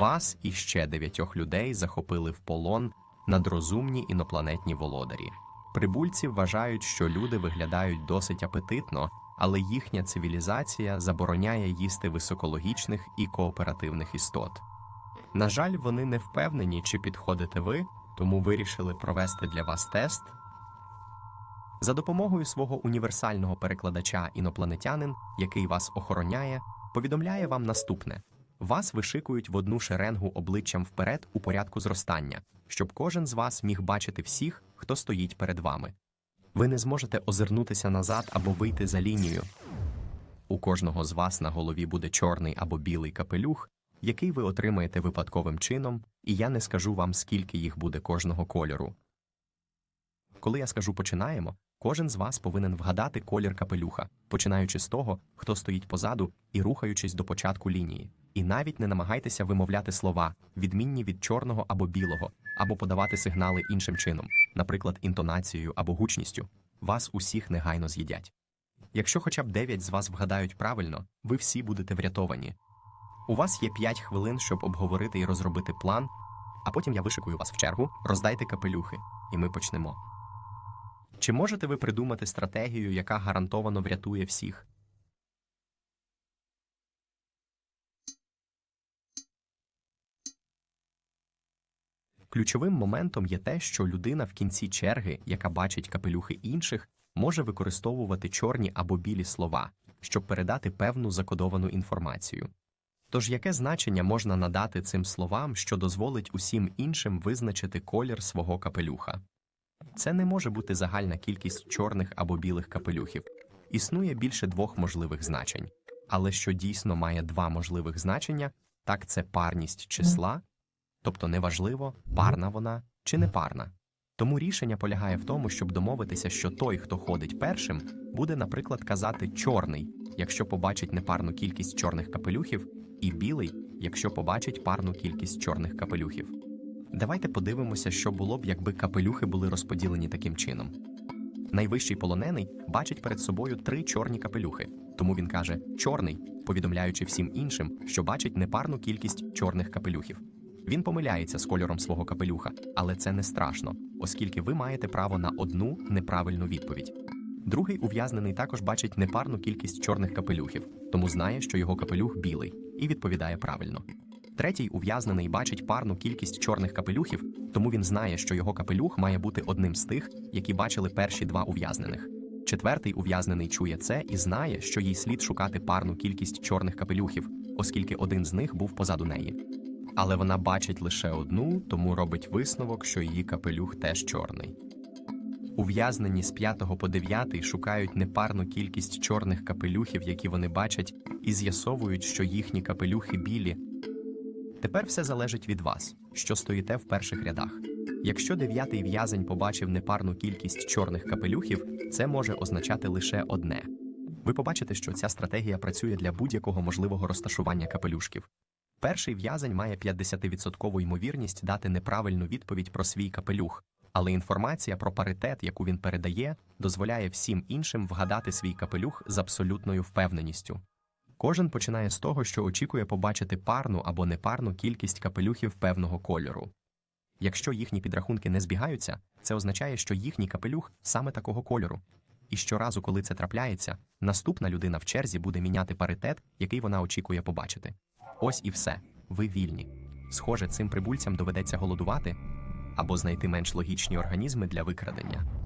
Вас і ще дев'ятьох людей захопили в полон надрозумні інопланетні володарі. Прибульці вважають, що люди виглядають досить апетитно, але їхня цивілізація забороняє їсти високологічних і кооперативних істот. На жаль, вони не впевнені, чи підходите ви, тому вирішили провести для вас тест. За допомогою свого універсального перекладача інопланетянин, який вас охороняє, повідомляє вам наступне: вас вишикують в одну шеренгу обличчям вперед у порядку зростання, щоб кожен з вас міг бачити всіх, хто стоїть перед вами. Ви не зможете озирнутися назад або вийти за лінію. У кожного з вас на голові буде чорний або білий капелюх, який ви отримаєте випадковим чином, і я не скажу вам, скільки їх буде кожного кольору. Коли я скажу починаємо, кожен з вас повинен вгадати колір капелюха, починаючи з того, хто стоїть позаду і рухаючись до початку лінії. І навіть не намагайтеся вимовляти слова, відмінні від чорного або білого, або подавати сигнали іншим чином, наприклад, інтонацією або гучністю. Вас усіх негайно з'їдять. Якщо хоча б 9 з вас вгадають правильно, ви всі будете врятовані. У вас є 5 хвилин, щоб обговорити і розробити план, а потім я вишикую вас в чергу, роздайте капелюхи, і ми почнемо. Чи можете ви придумати стратегію, яка гарантовано врятує всіх? Ключовим моментом є те, що людина в кінці черги, яка бачить капелюхи інших, може використовувати чорні або білі слова, щоб передати певну закодовану інформацію. Тож яке значення можна надати цим словам, що дозволить усім іншим визначити колір свого капелюха? Це не може бути загальна кількість чорних або білих капелюхів. Існує більше двох можливих значень. Але що дійсно має два можливих значення, так це парність числа, тобто неважливо, парна вона чи не парна. Тому рішення полягає в тому, щоб домовитися, що той, хто ходить першим, буде, наприклад, казати чорний, якщо побачить непарну кількість чорних капелюхів, і білий, якщо побачить парну кількість чорних капелюхів. Давайте подивимося, що було б, якби капелюхи були розподілені таким чином. Найвищий полонений бачить перед собою три чорні капелюхи, тому він каже чорний, повідомляючи всім іншим, що бачить непарну кількість чорних капелюхів. Він помиляється з кольором свого капелюха, але це не страшно, оскільки ви маєте право на одну неправильну відповідь. Другий ув'язнений також бачить непарну кількість чорних капелюхів, тому знає, що його капелюх білий, і відповідає правильно. Третій ув'язнений бачить парну кількість чорних капелюхів, тому він знає, що його капелюх має бути одним з тих, які бачили перші два ув'язнених. Четвертий ув'язнений чує це і знає, що їй слід шукати парну кількість чорних капелюхів, оскільки один з них був позаду неї. Але вона бачить лише одну, тому робить висновок, що її капелюх теж чорний. Ув'язнені з 5 по 9 шукають непарну кількість чорних капелюхів, які вони бачать, і з'ясовують, що їхні капелюхи білі. Тепер все залежить від вас, що стоїте в перших рядах. Якщо дев'ятий в'язень побачив непарну кількість чорних капелюхів, це може означати лише одне. Ви побачите, що ця стратегія працює для будь-якого можливого розташування капелюшків. Перший в'язень має 50% ймовірність дати неправильну відповідь про свій капелюх, але інформація про паритет, яку він передає, дозволяє всім іншим вгадати свій капелюх з абсолютною впевненістю. Кожен починає з того, що очікує побачити парну або непарну кількість капелюхів певного кольору. Якщо їхні підрахунки не збігаються, це означає, що їхній капелюх саме такого кольору. І щоразу, коли це трапляється, наступна людина в черзі буде міняти паритет, який вона очікує побачити. Ось і все. Ви вільні. Схоже, цим прибульцям доведеться голодувати або знайти менш логічні організми для викрадення.